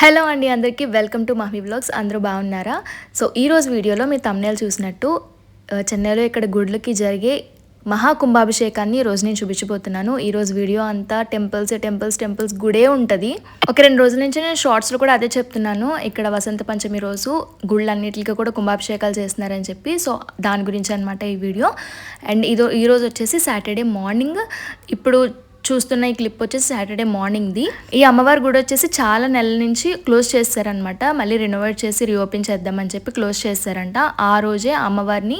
Hello అండి అందరికీ welcome to Mahi blogs అందరూ బాగున్నారా? సో ఈరోజు వీడియోలో మీ తమ్నేలు చూసినట్టు చెన్నైలో ఇక్కడ గుడ్లకి జరిగే మహాకుంభాభిషేకాన్ని ఈ రోజు నేను చూపించబోతున్నాను. ఈరోజు వీడియో అంతా టెంపుల్స్ టెంపుల్స్ టెంపుల్స్ గుడే ఉంటుంది. ఒక రెండు రోజుల నుంచి నేను షార్ట్స్లో కూడా అదే చెప్తున్నాను. ఇక్కడ వసంత పంచమి రోజు గుళ్ళన్నిటికీ కూడా కుంభాభిషేకాలు చేస్తున్నారని చెప్పి సో దాని గురించి అనమాట ఈ వీడియో. అండ్ ఇదో ఈరోజు వచ్చేసి సాటర్డే మార్నింగ్. ఇప్పుడు చూస్తున్న ఈ క్లిప్ వచ్చేసి సాటర్డే మార్నింగ్ది ఈ అమ్మవారి గుడి వచ్చేసి చాలా నెలల నుంచి క్లోజ్ చేస్తారనమాట మళ్ళీ రినోవేట్ చేసి రీఓపెన్ చేద్దామని చెప్పి క్లోజ్ చేస్తారంట. ఆ రోజే అమ్మవారిని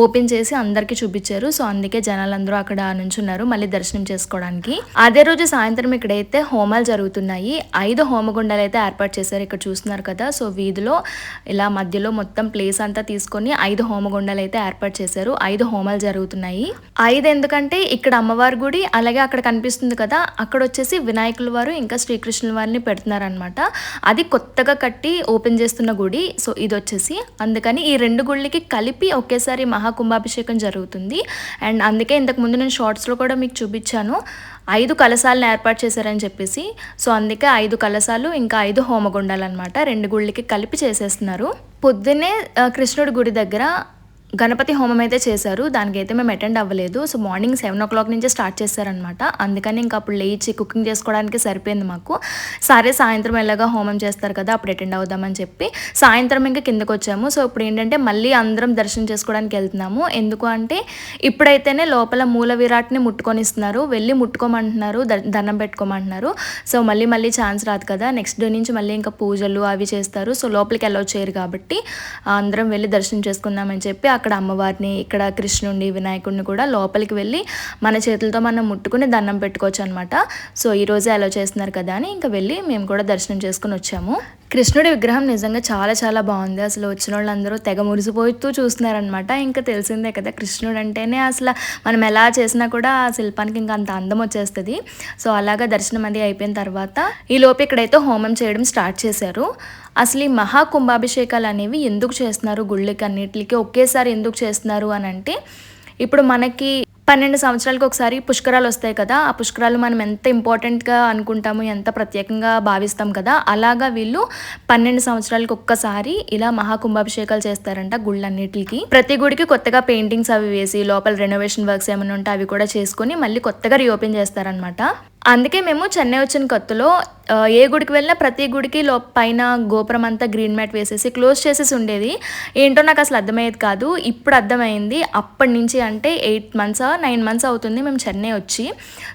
ఓపెన్ చేసి అందరికీ చూపించారు. సో అందుకే జనాలందరూ అక్కడ నుంచున్నారు మళ్ళీ దర్శనం చేసుకోవడానికి. అదే రోజు సాయంత్రం ఇక్కడైతే హోమాలు జరుగుతున్నాయి. ఐదు హోమగుండాలు అయితే ఏర్పాటు చేశారు ఇక్కడ చూస్తున్నారు కదా. సో వీధిలో ఇలా మధ్యలో మొత్తం ప్లేస్ అంతా తీసుకొని ఐదు హోమగుండాలు అయితే ఏర్పాటు చేశారు. ఐదు హోమాలు జరుగుతున్నాయి. ఐదు ఎందుకంటే ఇక్కడ అమ్మవారి గుడి అలాగే అక్కడ కనిపి కనిపిస్తుంది కదా అక్కడ వచ్చేసి వినాయకుల వారు ఇంకా శ్రీకృష్ణుల వారిని పెడుతున్నారనమాట అది కొత్తగా కట్టి ఓపెన్ చేస్తున్న గుడి. సో ఇది వచ్చేసి అందుకని ఈ రెండు గుళ్ళకి కలిపి ఒకేసారి మహాకుంభాభిషేకం జరుగుతుంది. అండ్ అందుకే ఇంతకు ముందు నేను షార్ట్స్లో కూడా మీకు చూపించాను. ఐదు కలశాలను ఏర్పాటు చేశారని చెప్పేసి. సో అందుకే ఐదు కలశాలు ఇంకా ఐదు హోమగుండాలన్నమాట రెండు గుళ్ళకి కలిపి చేసేస్తున్నారు. పొద్దున్నే కృష్ణుడి గుడి దగ్గర గణపతి హోమం అయితే చేశారు. దానికి అయితే మేము అటెండ్ అవ్వలేదు. So morning seven o'clock నుంచే స్టార్ట్ చేశారనమాట అందుకని ఇంకా అప్పుడు లేచి కుకింగ్ చేసుకోవడానికి సరిపోయింది మాకు. సరే సాయంత్రం ఎలాగా హోమం చేస్తారు కదా అప్పుడు అటెండ్ అవుదామని చెప్పి సాయంత్రం ఇంకా కిందకు వచ్చాము. సో ఇప్పుడు ఏంటంటే మళ్ళీ అందరం దర్శనం చేసుకోవడానికి వెళ్తున్నాము. ఎందుకు అంటే ఇప్పుడైతేనే లోపల మూల విరాట్ని ముట్టుకొని ఇస్తున్నారు వెళ్ళి ముట్టుకోమంటున్నారు ద- దండం పెట్టుకోమంటున్నారు. సో మళ్ళీ మళ్ళీ ఛాన్స్ రాదు కదా. నెక్స్ట్ డే నుంచి మళ్ళీ ఇంకా పూజలు అవి చేస్తారు. సో లోపలికి అలౌ చేయరు కాబట్టి అందరం వెళ్ళి దర్శనం చేసుకుందామని చెప్పి అక్కడ అమ్మవారిని ఇక్కడ కృష్ణుడిని వినాయకుడిని కూడా లోపలికి వెళ్ళి మన చేతులతో మనం ముట్టుకుని దండం పెట్టుకోవచ్చు అనమాట సో ఈ రోజే చేస్తున్నారు కదా అని ఇంకా వెళ్ళి మేము కూడా దర్శనం చేసుకుని వచ్చాము. కృష్ణుడి విగ్రహం నిజంగా చాలా చాలా బాగుంది. అసలు వచ్చిన వాళ్ళందరూ తెగ మురిసిపోతూ చూస్తున్నారనమాట ఇంకా తెలిసిందే కదా కృష్ణుడు అంటేనే అసలు మనం ఎలా చేసినా కూడా ఆ శిల్పానికి ఇంకా అంత అందం వచ్చేస్తుంది. సో అలాగా దర్శనం అది అయిపోయిన తర్వాత ఈ లోపు ఇక్కడైతే హోమం చేయడం స్టార్ట్ చేశారు. అసలు ఈ మహా కుంభాభిషేకాలు అనేవి ఎందుకు చేస్తున్నారు? గుళ్ళకి అన్నిటికీ ఒకేసారి ఎందుకు చేస్తున్నారు అని అంటే ఇప్పుడు మనకి పన్నెండు సంవత్సరాలకు ఒకసారి పుష్కరాలు వస్తాయి కదా ఆ పుష్కరాలు మనం ఎంత ఇంపార్టెంట్గా అనుకుంటాము ఎంత ప్రత్యేకంగా భావిస్తాం కదా అలాగా వీళ్ళు పన్నెండు సంవత్సరాలకు ఒక్కసారి ఇలా మహాకుంభాభిషేకాలు చేస్తారంట గుళ్ళన్నిటికి. ప్రతి గుడికి కొత్తగా పెయింటింగ్స్ అవి వేసి లోపల రెనోవేషన్ వర్క్స్ ఏమైనా ఉంటే అవి కూడా చేసుకొని మళ్ళీ కొత్తగా రీఓపెన్ చేస్తారనమాట అందుకే మేము చెన్నై వచ్చిన కొత్తలో ఏ గుడికి వెళ్ళినా ప్రతి గుడికి లో పైన గోపురం అంతా గ్రీన్ మ్యాట్ వేసేసి క్లోజ్ చేసేసి ఉండేది. ఏంటో నాకు అసలు అర్థమయ్యేది కాదు. ఇప్పుడు అర్థమైంది. అప్పటి నుంచి అంటే ఎయిట్ మంత్స్ నైన్ మంత్స్ అవుతుంది మేము చెన్నై వచ్చి.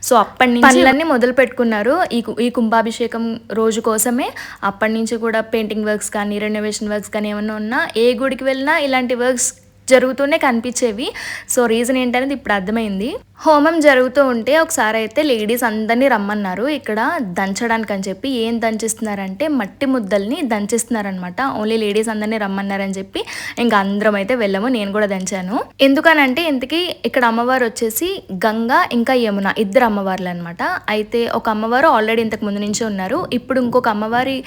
సో అప్పటి నుంచి పనులన్నీ మొదలు పెట్టుకున్నారు. ఈ ఈ కుంభాభిషేకం రోజు కోసమే. అప్పటి నుంచి కూడా పెయింటింగ్ వర్క్స్ కానీ రెనోవేషన్ వర్క్స్ కానీ ఏమన్నా ఉన్నా ఏ గుడికి వెళ్ళినా ఇలాంటి వర్క్స్ జరుగుతూనే కనిపించేవి. సో రీజన్ ఏంటనేది ఇప్పుడు అర్థమైంది. హోమం జరుగుతూ ఉంటే ఒకసారి అయితే లేడీస్ అందరినీ రమ్మన్నారు. ఇక్కడ దంచడానికి అని చెప్పి ఏం దంచిస్తున్నారంటే మట్టి ముద్దల్ని దంచిస్తున్నారనమాట. ఓన్లీ లేడీస్ అందరినీ రమ్మన్నారని చెప్పి ఇంకా అందరం అయితే వెళ్ళము. నేను కూడా దంచాను. ఎందుకనంటే ఇంతకీ ఇక్కడ అమ్మవారు వచ్చేసి గంగా ఇంకా యమున ఇద్దరు అమ్మవార్లు అనమాట అయితే ఒక అమ్మవారు ఆల్రెడీ ఇంతకు ముందు నుంచే ఉన్నారు. ఇప్పుడు ఇంకొక అమ్మవారి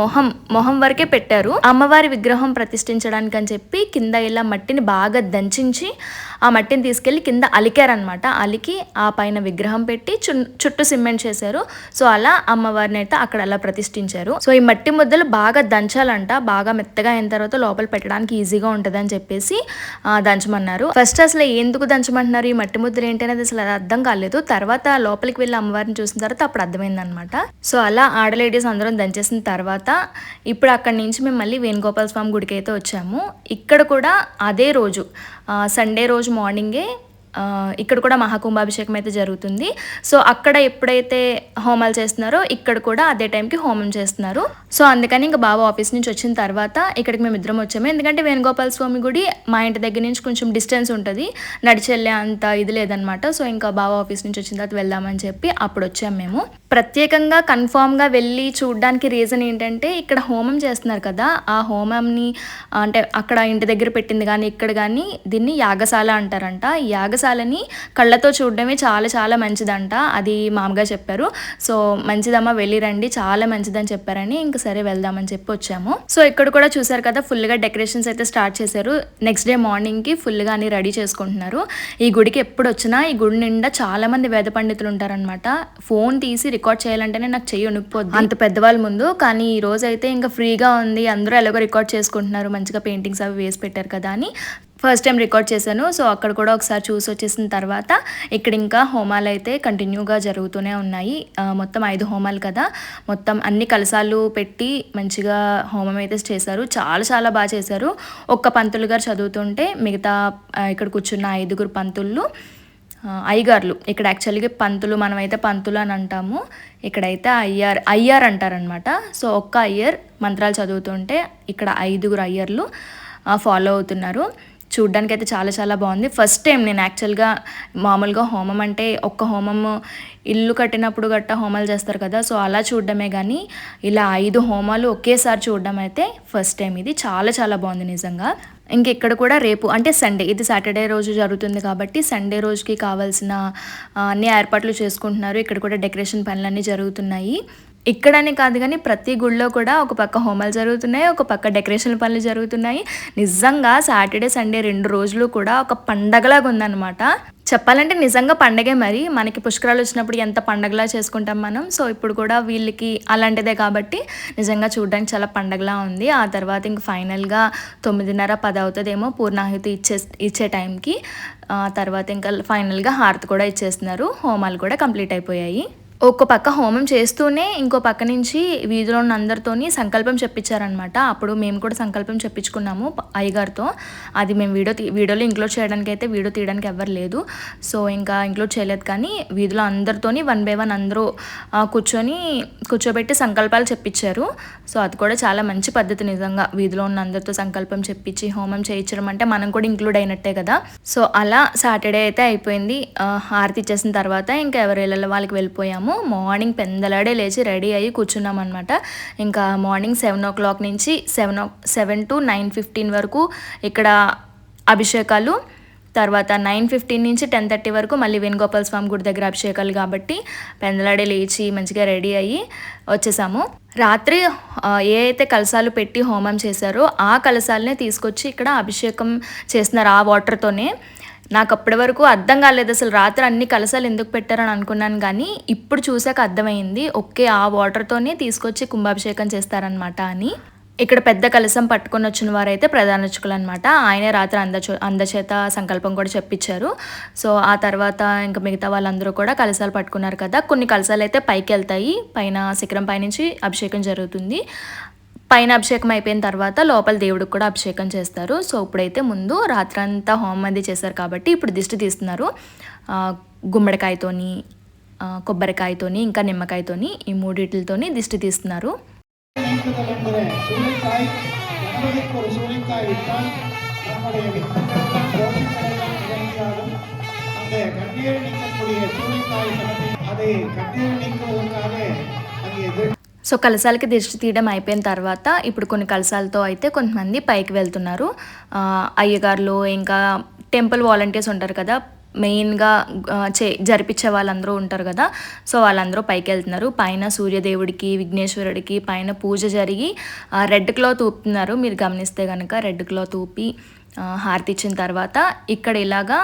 మొహం మొహం వరకే పెట్టారు. అమ్మవారి విగ్రహం ప్రతిష్ఠించడానికి అని చెప్పి కింద ఇలా మట్టిని బాగా దంచించి ఆ మట్టిని తీసుకెళ్ళి కింద అలికారనమాట అలికి ఆ పైన విగ్రహం పెట్టి చుట్టూ సిమెంట్ చేశారు. సో అలా అమ్మవారిని అయితే అక్కడ అలా ప్రతిష్ఠించారు. సో ఈ మట్టి ముద్దలు బాగా దంచాలంట. బాగా మెత్తగా అయిన తర్వాత లోపల పెట్టడానికి ఈజీగా ఉంటుంది అని చెప్పేసి దంచమన్నారు. ఫస్ట్ అసలు ఎందుకు దంచమంటున్నారు ఈ మట్టి ముద్దలు ఏంటి అనేది అసలు అర్థం కాలేదు. తర్వాత లోపలికి వెళ్ళి అమ్మవారిని చూసిన తర్వాత అప్పుడు అర్థమైంది అనమాట సో అలా ఆడ లేడీస్ అందరం దంచేసిన తర్వాత ఇప్పుడు అక్కడి నుంచి మేము మళ్ళీ వేణుగోపాల స్వామి గుడికి అయితే వచ్చాము. ఇక్కడ కూడా అదే రోజు సండే రోజు మార్నింగే ఇక్కడ కూడా మహాకుంభాభిషేకం అయితే జరుగుతుంది. సో అక్కడ ఎప్పుడైతే హోమాలు చేస్తున్నారో ఇక్కడ కూడా అదే టైంకి హోమం చేస్తున్నారు. సో అందుకని ఇంకా బాబా ఆఫీస్ నుంచి వచ్చిన తర్వాత ఇక్కడికి మేము ఇద్దరం వచ్చాము. ఎందుకంటే వేణుగోపాల స్వామి గుడి మా ఇంటి దగ్గర నుంచి కొంచెం డిస్టెన్స్ ఉంటుంది. నడిచెళ్ళే అంత ఇది లేదనమాట. సో ఇంకా బాబా ఆఫీస్ నుంచి వచ్చిన తర్వాత వెళ్దామని చెప్పి అప్పుడు వచ్చాము మేము. ప్రత్యేకంగా కన్ఫామ్గా వెళ్ళి చూడడానికి రీజన్ ఏంటంటే ఇక్కడ హోమం చేస్తున్నారు కదా. ఆ హోమంని అంటే అక్కడ ఇంటి దగ్గర పెట్టింది కానీ ఇక్కడ కానీ దీన్ని యాగశాల అంటారంట. యాగశాల కలశాలని కళ్ళతో చూడడమే చాలా చాలా మంచిదంట. అది మామగా చెప్పారు. సో మంచిదమ్మా వెళ్ళి రండి. చాలా మంచిదని చెప్పారని ఇంకా సరే వెళ్దామని చెప్పి వచ్చాము. సో ఇక్కడ కూడా చూసారు కదా ఫుల్గా డెకరేషన్స్ అయితే స్టార్ట్ చేశారు. నెక్స్ట్ డే మార్నింగ్కి ఫుల్గా అన్ని రెడీ చేసుకుంటున్నారు. ఈ గుడికి ఎప్పుడు వచ్చినా ఈ గుడి నిండా చాలా మంది వేద పండితులు ఉంటారనమాట ఫోన్ తీసి రికార్డ్ చేయాలంటేనే నాకు చెయ్యి ఉనికిపోద్ది. అంత పెద్దవాళ్ళ ముందు కానీ ఈ రోజు అయితే ఇంకా ఫ్రీగా ఉంది. అందరూ ఎలాగో రికార్డ్ చేసుకుంటున్నారు. మంచిగా పెయింటింగ్స్ అవి వేసి పెట్టారు కదా అని. ఫస్ట్ టైం రికార్డ్ చేశాను. సో అక్కడ కూడా ఒకసారి చూసి వచ్చేసిన తర్వాత ఇక్కడ ఇంకా హోమాలు అయితే కంటిన్యూగా జరుగుతూనే ఉన్నాయి. మొత్తం ఐదు హోమాలు కదా. మొత్తం అన్ని కలసాలు పెట్టి మంచిగా హోమం అయితే చేశారు. చాలా చాలా బాగా చేశారు. ఒక్క పంతులు గారు చదువుతుంటే మిగతా ఇక్కడ కూర్చున్న ఐదుగురు పంతుళ్ళు అయ్యగారులు అయ్యగార్లు ఇక్కడ యాక్చువల్గా పంతులు మనమైతే పంతులు అని అంటాము. ఇక్కడైతే అయ్యార్ అయ్యార్ అంటారనమాట సో ఒక్క అయ్యర్ మంత్రాలు చదువుతుంటే ఇక్కడ ఐదుగురు అయ్యర్లు ఫాలో అవుతున్నారు. చూడ్డానికి అయితే చాలా చాలా బాగుంది. ఫస్ట్ టైం నేను యాక్చువల్గా మామూలుగా హోమం అంటే ఒక్క హోమం ఇల్లు కట్టినప్పుడు గట్ట హోమాలు చేస్తారు కదా సో అలా చూడడమే కానీ ఇలా ఐదు హోమాలు ఒకేసారి చూడడం అయితే ఫస్ట్ టైం ఇది. చాలా చాలా బాగుంది నిజంగా. ఇంకెక్కడ కూడా రేపు అంటే సండే ఇది సాటర్డే రోజు జరుగుతుంది కాబట్టి సండే రోజుకి కావాల్సిన అన్ని ఏర్పాట్లు చేసుకుంటున్నారు. ఇక్కడ కూడా డెకరేషన్ పనులన్నీ జరుగుతున్నాయి. ఇక్కడనే కాదు కానీ ప్రతి గుళ్ళో కూడా ఒక పక్క హోమాలు జరుగుతున్నాయి ఒక పక్క డెకరేషన్ పనులు జరుగుతున్నాయి. నిజంగా సాటర్డే సండే రెండు రోజులు కూడా ఒక పండగలాగా ఉందన్నమాట. చెప్పాలంటే నిజంగా పండగే మరి. మనకి పుష్కరాలు వచ్చినప్పుడు ఎంత పండగలా చేసుకుంటాం మనం. సో ఇప్పుడు కూడా వీళ్ళకి అలాంటిదే కాబట్టి నిజంగా చూడడానికి చాలా పండగలా ఉంది. ఆ తర్వాత ఇంక ఫైనల్గా తొమ్మిదిన్నర పది అవుతుందేమో పూర్ణాహుతి ఇచ్చే ఇచ్చే టైంకి. ఆ తర్వాత ఇంకా ఫైనల్గా హారతి కూడా ఇచ్చేస్తున్నారు. హోమాలు కూడా కంప్లీట్ అయిపోయాయి. ఒక పక్క హోమం చేస్తూనే ఇంకో పక్క నుంచి వీధిలో ఉన్న అందరితోని సంకల్పం చెప్పించారనమాట అప్పుడు మేము కూడా సంకల్పం చెప్పించుకున్నాము అయ్యగారితో. అది మేము వీడియో వీడియోలో ఇంక్లూడ్ చేయడానికి అయితే వీడియో తీయడానికి ఎవరు లేదు. సో ఇంకా ఇంక్లూడ్ చేయలేదు కానీ వీధిలో అందరితోని వన్ బై వన్ అందరూ కూర్చొని కూర్చోబెట్టి సంకల్పాలు చెప్పించారు. సో అది కూడా చాలా మంచి పద్ధతి నిజంగా. వీధిలో ఉన్న అందరితో సంకల్పం చెప్పించి హోమం చేయించడం అంటే మనం కూడా ఇంక్లూడ్ అయినట్టే కదా. సో అలా సాటర్డే అయితే అయిపోయింది. హారతి ఇచ్చేసిన తర్వాత ఇంకా ఎవరి వాళ్ళకి వెళ్ళిపోయాము. మార్నింగ్ పెందలాడే లేచి రెడీ అయ్యి కూర్చున్నాం అనమాట ఇంకా మార్నింగ్ సెవెన్ ఓ క్లాక్ నుంచి seven o seven to nine fifteen వరకు ఇక్కడ అభిషేకాలు. తర్వాత నైన్ ఫిఫ్టీన్ నుంచి టెన్ థర్టీ వరకు మళ్ళీ వేణుగోపాల స్వామి గుడి దగ్గర అభిషేకాలు కాబట్టి పెందలాడే లేచి మంచిగా రెడీ అయ్యి వచ్చేసాము. రాత్రి ఏ అయితే కలసాలు పెట్టి హోమం చేశారో ఆ కలసాలనే తీసుకొచ్చి ఇక్కడ అభిషేకం చేస్తున్నారు ఆ వాటర్తోనే. నాకు అప్పటి వరకు అర్థం కాలేదు. అసలు రాత్రి అన్ని కలసాలు ఎందుకు పెట్టారని అనుకున్నాను కానీ ఇప్పుడు చూసాక అర్థమైంది. ఓకే ఆ వాటర్తోనే తీసుకొచ్చి కుంభాభిషేకం చేస్తారనమాట అని. ఇక్కడ పెద్ద కలసం పట్టుకొని వచ్చిన వారైతే ప్రధానర్చకులు అనమాట ఆయనే రాత్రి అందచో అందచేత సంకల్పం కూడా చెప్పించారు సో ఆ తర్వాత ఇంకా మిగతా వాళ్ళందరూ కూడా కలసాలు పట్టుకున్నారు కదా. కొన్ని కలసాలు అయితే పైకి వెళ్తాయి పైన శిఖరం పైనుంచి అభిషేకం జరుగుతుంది. పైన అభిషేకం అయిపోయిన తర్వాత లోపల దేవుడికి కూడా అభిషేకం చేస్తారు. సో ఇప్పుడైతే ముందు రాత్రంతా హోమం అది చేశారు కాబట్టి ఇప్పుడు దిష్టి తీస్తున్నారు. గుమ్మడికాయతోని కొబ్బరికాయతోని ఇంకా నిమ్మకాయతోని ఈ మూడిటితోని దిష్టి తీస్తున్నారు. సో కలశాలకి దిష్టి తీయడం అయిపోయిన తర్వాత ఇప్పుడు కొన్ని కలశాలతో అయితే కొంతమంది పైకి వెళ్తున్నారు. అయ్యగారులు ఇంకా టెంపుల్ వాలంటీర్స్ ఉంటారు కదా మెయిన్గా చే జరిపించే వాళ్ళందరూ ఉంటారు కదా సో వాళ్ళందరూ పైకి వెళ్తున్నారు. పైన సూర్యదేవుడికి విఘ్నేశ్వరుడికి పైన పూజ జరిగి రెడ్ క్లాత్ ఊపుతున్నారు. మీరు గమనిస్తే కనుక రెడ్ క్లాత్ ఊపి హారతి ఇచ్చిన తర్వాత ఇక్కడ ఇలాగా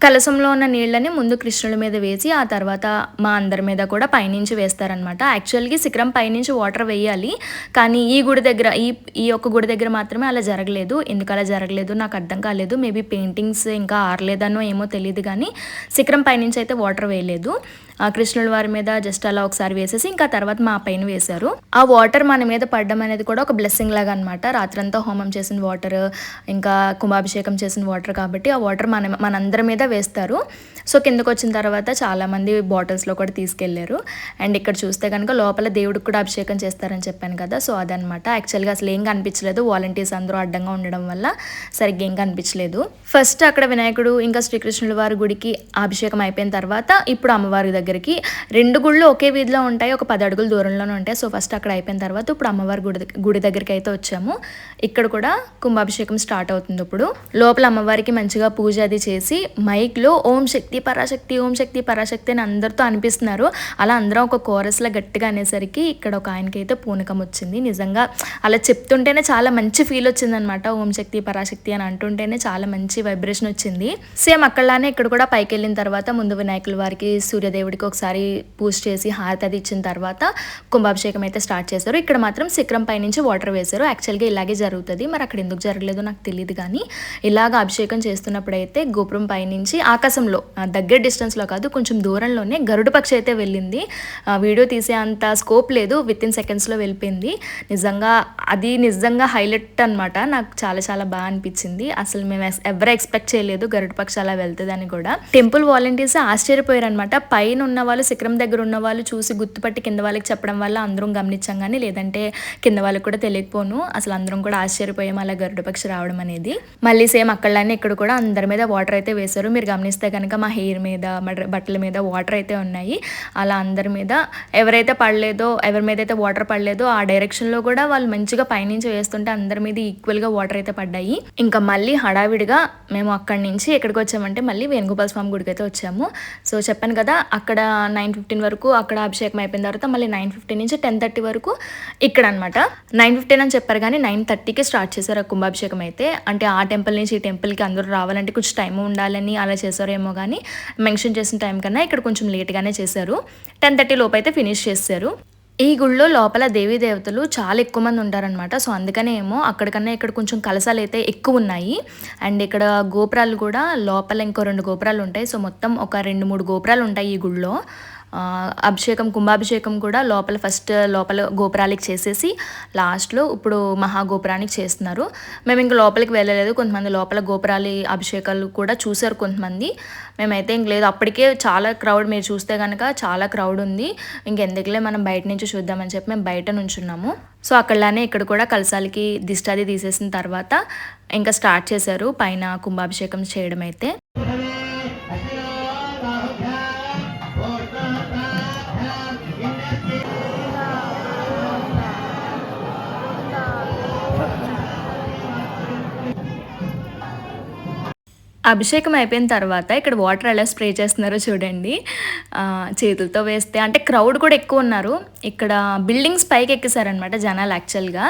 కలసంలో ఉన్న నీళ్ళని ముందు కృష్ణుల మీద వేసి ఆ తర్వాత మా అందరి మీద కూడా పైనుంచి వేస్తారనమాట యాక్చువల్గా శిఖరం పైనుంచి వాటర్ వేయాలి. కానీ ఈ గుడి దగ్గర ఈ ఈ ఒక్క గుడి దగ్గర మాత్రమే అలా జరగలేదు. ఎందుకు అలా జరగలేదు? నాకు అర్థం కాలేదు. మేబీ పెయింటింగ్స్ ఇంకా ఆరలేదనో ఏమో తెలియదు కానీ శిఖరం పైనుంచి అయితే వాటర్ వేయలేదు. కృష్ణుల వారి మీద జస్ట్ అలా ఒకసారి వేసేసి ఇంకా తర్వాత మా పైన వేశారు. ఆ వాటర్ మన మీద పడడం అనేది కూడా ఒక బ్లెస్సింగ్ లాగా అనమాట రాత్రంతా హోమం చేసిన వాటర్ ఇంకా కుంభాభిషేకం చేసిన వాటర్ కాబట్టి ఆ వాటర్ మన మనందరి మీద వేస్తారు. సో కిందకు వచ్చిన తర్వాత చాలామంది బాటిల్స్లో కూడా తీసుకెళ్ళారు అండ్ ఇక్కడ చూస్తే కనుక లోపల దేవుడికి కూడా అభిషేకం చేస్తారని చెప్పాను కదా సో అదనమాట యాక్చువల్గా అసలు ఏం కనిపించలేదు. వాలంటీర్స్ అందరూ అడ్డంగా ఉండడం వల్ల సరిగ్గా ఏం కనిపించలేదు. ఫస్ట్ అక్కడ వినాయకుడు ఇంకా శ్రీకృష్ణుల వారి గుడికి అభిషేకం అయిపోయిన తర్వాత ఇప్పుడు అమ్మవారి దగ్గర దగ్గరికి. రెండు గుళ్ళు ఒకే వీధిలో ఉంటాయి ఒక పది అడుగుల దూరంలోనే ఉంటాయి. సో ఫస్ట్ అక్కడ అయిపోయిన తర్వాత ఇప్పుడు అమ్మవారి గుడి గుడి దగ్గరికి అయితే వచ్చాము. ఇక్కడ కూడా కుంభాభిషేకం స్టార్ట్ అవుతుంది ఇప్పుడు. లోపల అమ్మవారికి మంచిగా పూజ అది చేసి మైక్లో ఓం శక్తి పరాశక్తి ఓం శక్తి పరాశక్తి అని అందరితో అనిపిస్తున్నారు. అలా అందరం ఒక కోరస్లో గట్టిగా అనేసరికి ఇక్కడ ఒక ఆయనకి అయితే పూనకం వచ్చింది. నిజంగా అలా చెప్తుంటేనే చాలా మంచి ఫీల్ వచ్చిందనమాట ఓం శక్తి పరాశక్తి అని అంటుంటేనే చాలా మంచి వైబ్రేషన్ వచ్చింది. సేమ్ అక్కడలానే ఇక్కడ కూడా పైకి వెళ్ళిన తర్వాత ముందు వినాయకుల వారికి దేవుడికి ఒకసారి పూజ చేసి హారతి అది ఇచ్చిన తర్వాత కుంభాభిషేకం అయితే స్టార్ట్ చేశారు. ఇక్కడ మాత్రం శిఖరం పై నుంచి వాటర్ వేశారు. యాక్చువల్గా ఇలాగే జరుగుతుంది. మరి అక్కడ ఎందుకు జరగలేదో నాకు తెలియదు కానీ ఇలాగ అభిషేకం చేస్తున్నప్పుడు అయితే గోపురం పైనుంచి ఆకాశంలో దగ్గర డిస్టెన్స్లో కాదు కొంచెం దూరంలోనే గరుడ పక్షి అయితే వెళ్ళింది. వీడియో తీసే అంత స్కోప్ లేదు. విత్ ఇన్ సెకండ్స్లో వెళ్ళిపోయింది. నిజంగా అది నిజంగా హైలైట్ అనమాట నాకు చాలా చాలా బాగా అనిపించింది. అసలు మేము ఎవరు ఎక్స్పెక్ట్ చేయలేదు గరుడ పక్షి అలా వెళ్తుందని కూడా. టెంపుల్ వాలంటీర్స్ ఆశ్చర్యపోయారు అనమాట పైన ఉన్న వాళ్ళు శిఖరం దగ్గర ఉన్న వాళ్ళు చూసి గుర్తుపట్టి కింద వాళ్ళకి చెప్పడం వల్ల అందరం గమనించాం కానీ లేదంటే కింద వాళ్ళకి కూడా తెలియకపోను. అసలు అందరం కూడా ఆశ్చర్యపోయాం అలా గరుడ పక్షి రావడం అనేది. మళ్ళీ సేమ్ అక్కడనే ఇక్కడ కూడా అందరి మీద వాటర్ అయితే వేశారు. మీరు గమనిస్తే కనుక మా హెయిర్ మీద మా బట్టల మీద వాటర్ అయితే ఉన్నాయి. అలా అందరి మీద ఎవరైతే పడలేదో ఎవరి మీద అయితే వాటర్ పడలేదో ఆ డైరెక్షన్లో కూడా వాళ్ళు మంచిగా పైనుంచి వేస్తుంటే అందరి మీద ఈక్వల్గా వాటర్ అయితే పడ్డాయి. ఇంకా మళ్ళీ హడావిడిగా మేము అక్కడి నుంచి ఎక్కడికి వచ్చామంటే మళ్ళీ వేణుగోపాల స్వామి గుడికి అయితే వచ్చాము. సో చెప్పాను కదా అక్కడ నైన్ ఫిఫ్టీన్ వరకు అక్కడ అభిషేకం అయిపోయిన తర్వాత మళ్ళీ నైన్ ఫిఫ్టీన్ నుంచి టెన్ థర్టీ వరకు ఇక్కడ అనమాట నైన్ ఫిఫ్టీన్ అని చెప్పారు కానీ నైన్ థర్టీకి స్టార్ట్ చేశారు ఆ కుంభాభిషేకం అయితే. అంటే ఆ టెంపుల్ నుంచి ఈ టెంపుల్కి అందరూ రావాలంటే కొంచెం టైం ఉండాలని అలా చేశారేమో కానీ మెన్షన్ చేసిన టైం కన్నా ఇక్కడ కొంచెం లేట్గానే చేశారు. టెన్ థర్టీ లోపు అయితే ఫినిష్ చేశారు. ఈ గుళ్ళో లోపల దేవీ దేవతలు చాలా ఎక్కువ మంది ఉంటారనమాట సో అందుకనే ఏమో అక్కడికన్నా ఇక్కడ కొంచెం కలసాలు అయితే ఎక్కువ ఉన్నాయి. అండ్ ఇక్కడ గోపురాలు కూడా లోపల ఇంకో రెండు గోపురాలు ఉంటాయి. సో మొత్తం ఒక రెండు మూడు గోపురాలు ఉంటాయి ఈ గుళ్ళో. అభిషేకం కుంభాభిషేకం కూడా లోపల ఫస్ట్ లోపల గోపురాలకి చేసేసి లాస్ట్లో ఇప్పుడు మహాగోపురానికి చేస్తున్నారు. మేము ఇంక లోపలికి వెళ్ళలేదు. కొంతమంది లోపల గోపురాలి అభిషేకాలు కూడా చూశారు కొంతమంది. మేమైతే ఇంక లేదు. అప్పటికే చాలా క్రౌడ్ మీరు చూస్తే కనుక చాలా క్రౌడ్ ఉంది. ఇంకెందుకులే మనం బయట నుంచి చూద్దామని చెప్పి మేము బయట నుంచున్నాము. సో అక్కడలానే ఇక్కడ కూడా కలసాలకి దిష్టాది తీసేసిన తర్వాత ఇంకా స్టార్ట్ చేశారు పైన కుంభాభిషేకం చేయడం అయితే అభిషేకం అయిపోయిన తర్వాత ఇక్కడ వాటర్ ఎలా స్ప్రే చేస్తున్నారో చూడండి. చేతులతో వేస్తే అంటే క్రౌడ్ కూడా ఎక్కువ ఉన్నారు. ఇక్కడ బిల్డింగ్స్ పైకి ఎక్కేసారనమాట జనాలు యాక్చువల్గా.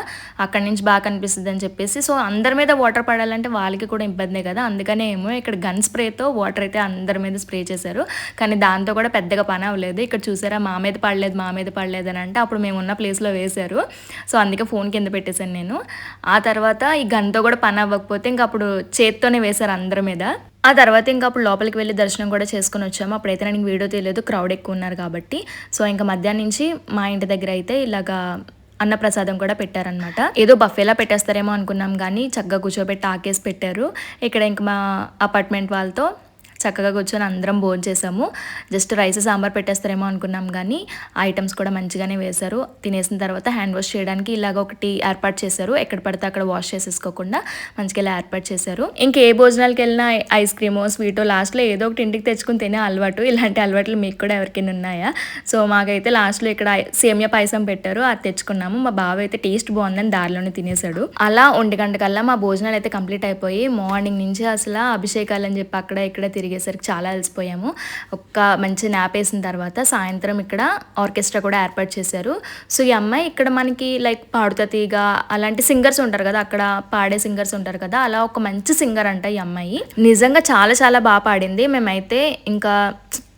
అక్కడి నుంచి బాగా కనిపిస్తుంది అని చెప్పేసి. సో అందరి మీద వాటర్ పడాలంటే వాళ్ళకి కూడా ఇబ్బందే కదా. అందుకనే ఏమో ఇక్కడ గన్ స్ప్రేతో వాటర్ అయితే అందరి మీద స్ప్రే చేశారు. కానీ దాంతో కూడా పెద్దగా పని అవ్వలేదు. ఇక్కడ చూసారా మా మీద పడలేదు మా మీద పడలేదు అని అంటే అప్పుడు మేము ఉన్న ప్లేస్లో వేశారు. సో అందుకే ఫోన్ కింద పెట్టేశాను నేను. ఆ తర్వాత ఈ గన్తో కూడా పని అవ్వకపోతే ఇంకా అప్పుడు చేత్తోనే వేశారు అందరి మీద. ఆ తర్వాత ఇంకా అప్పుడు లోపలికి వెళ్ళి దర్శనం కూడా చేసుకుని వచ్చాము. అప్పుడైతే నేను వీడియో తెలియదు క్రౌడ్ ఎక్కువ ఉన్నారు కాబట్టి. సో ఇంకా మధ్యాహ్నం నుంచి మా ఇంటి దగ్గర అయితే ఇలాగా అన్నప్రసాదం కూడా పెట్టారనమాట ఏదో బఫేలా పెట్టేస్తారేమో అనుకున్నాం కానీ చక్కగా కూర్చోబెట్టి ఆకేసి పెట్టారు. ఇక్కడ ఇంకా మా అపార్ట్మెంట్ వాళ్ళతో చక్కగా కూర్చొని అందరం భోజనం చేసాము. జస్ట్ రైస్ సాంబార్ పెట్టేస్తారేమో అనుకున్నాం కానీ ఐటమ్స్ కూడా మంచిగానే వేశారు. తినేసిన తర్వాత హ్యాండ్ వాష్ చేయడానికి ఇలాగ ఒకటి ఏర్పాటు చేశారు. ఎక్కడ పడితే అక్కడ వాష్ చేసేసుకోకుండా మంచిగా ఇలా ఏర్పాటు చేశారు. ఇంకా ఏ భోజనాలకు వెళ్ళినా ఐస్ క్రీమో స్వీటో లాస్ట్లో ఏదో ఒకటి ఇంటికి తెచ్చుకుని తినే అలవాటు ఇలాంటి అలవాట్లు మీకు కూడా ఎవరికైనా ఉన్నాయా? సో మాకైతే లాస్ట్లో ఇక్కడ సేమియా పాయసం పెట్టారు. అది తెచ్చుకున్నాము. మా బావ అయితే టేస్ట్ బాగుందని దారిలోనే తినేశాడు. అలా ఒంటి గంట కల్లా మా భోజనాలు అయితే కంప్లీట్ అయిపోయి మార్నింగ్ నుంచి అసలు అభిషేకాలు అని చెప్పి అక్కడ ఇక్కడ తిరిగి తిరిగేసరికి చాలా అలసిపోయాము. ఒక్క మంచి నాప్ వేసిన తర్వాత సాయంత్రం ఇక్కడ ఆర్కెస్ట్రా కూడా ఏర్పాటు చేశారు. సో ఈ అమ్మాయి ఇక్కడ మనకి లైక్ పాడుతా తీగ అలాంటి సింగర్స్ ఉంటారు కదా అక్కడ పాడే సింగర్స్ ఉంటారు కదా అలా ఒక మంచి సింగర్ అంట ఈ అమ్మాయి. నిజంగా చాలా చాలా బాగా పాడింది. మేమైతే ఇంకా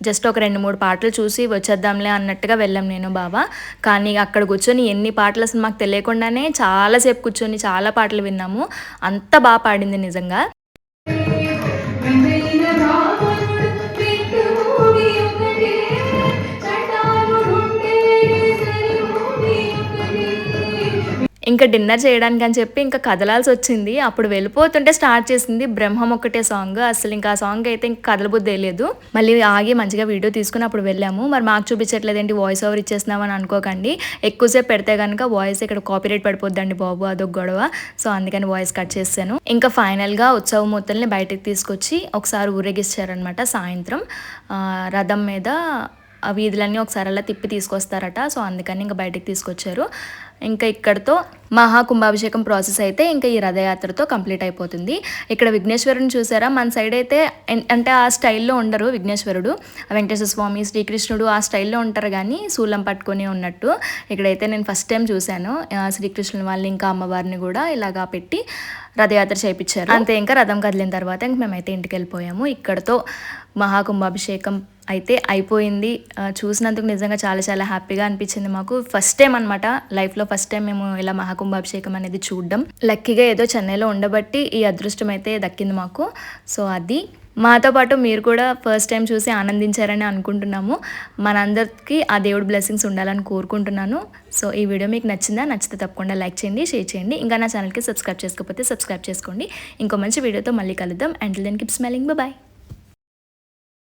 జస్ట్ ఒక రెండు మూడు పాటలు చూసి వచ్చేద్దాంలే అన్నట్టుగా వెళ్ళాం నేను బాబా కానీ అక్కడ కూర్చొని ఎన్ని పాటలు అసలు మాకు తెలియకుండానే చాలాసేపు కూర్చొని చాలా పాటలు విన్నాము. అంత బాగా పాడింది నిజంగా. ఇంకా డిన్నర్ చేయడానికి అని చెప్పి ఇంకా కదలాల్సి వచ్చింది. అప్పుడు వెళ్ళిపోతుంటే స్టార్ట్ చేసింది బ్రహ్మం ఒకటే సాంగ్. అసలు ఇంకా ఆ సాంగ్ అయితే ఇంకా కదలబుద్ధి లేదు. మళ్ళీ ఆగి మంచిగా వీడియో తీసుకుని అప్పుడు వెళ్ళాము. మరి మాకు చూపించట్లేదు ఏంటి వాయిస్ ఓవర్ ఇచ్చేస్తున్నామని అనుకోకండి. ఎక్కువసేపు పెడితే కనుక వాయిస్ ఇక్కడ కాపీరేట్ పడిపోద్దండి బాబు అదొక గొడవ. సో అందుకని వాయిస్ కట్ చేశాను. ఇంకా ఫైనల్గా ఉత్సవ మూర్తుల్ని బయటకు తీసుకొచ్చి ఒకసారి ఊరేగిస్తారనమాట సాయంత్రం. రథం మీద వీధులన్నీ ఒకసారి అలా తిప్పి తీసుకొస్తారట. సో అందుకని ఇంకా బయటికి తీసుకొచ్చారు. ఇంకా ఇక్కడతో మహా కుంభాభిషేకం ప్రాసెస్ అయితే ఇంకా ఈ రథయాత్రతో కంప్లీట్ అయిపోతుంది. ఇక్కడ విఘ్నేశ్వరుని చూసారా? మన సైడ్ అయితే అంటే ఆ స్టైల్లో ఉండరు విఘ్నేశ్వరుడు. వెంకటేశ్వర స్వామి శ్రీకృష్ణుడు ఆ స్టైల్లో ఉంటారు కానీ శూలం పట్టుకొని ఉన్నట్టు. ఇక్కడైతే నేను ఫస్ట్ టైం చూశాను. శ్రీకృష్ణుని వాళ్ళని ఇంకా అమ్మవారిని కూడా ఇలాగా పెట్టి రథయాత్ర చేయించారు అంతే ఇంకా రథం కదిలిన తర్వాత ఇంక మేమైతే ఇంటికి వెళ్ళిపోయాము. ఇక్కడతో మహాకుంభాభిషేకం అయితే అయిపోయింది. చూసినందుకు నిజంగా చాలా చాలా హ్యాపీగా అనిపించింది మాకు. ఫస్ట్ టైం అనమాట లైఫ్లో ఫస్ట్ టైం మేము ఇలా మహాకుంభాభిషేకం అనేది చూడడం. లక్కీగా ఏదో చెన్నైలో ఉండబట్టి ఈ అదృష్టం అయితే దక్కింది మాకు. సో అది. మాతో పాటు మీరు కూడా ఫస్ట్ టైం చూసి ఆనందించారని అనుకుంటున్నాము. మనందరికీ ఆ దేవుడి బ్లెస్సింగ్స్ ఉండాలని కోరుకుంటున్నాను. సో ఈ వీడియో మీకు నచ్చిందా? నచ్చితే తప్పకుండా లైక్ చేయండి షేర్ చేయండి. ఇంకా నా ఛానల్కి సబ్స్క్రైబ్ చేసుకోకపోతే సబ్స్క్రైబ్ చేసుకోండి. ఇంకో మంచి వీడియోతో మళ్ళీ కలుద్దాం. And then keep smiling bye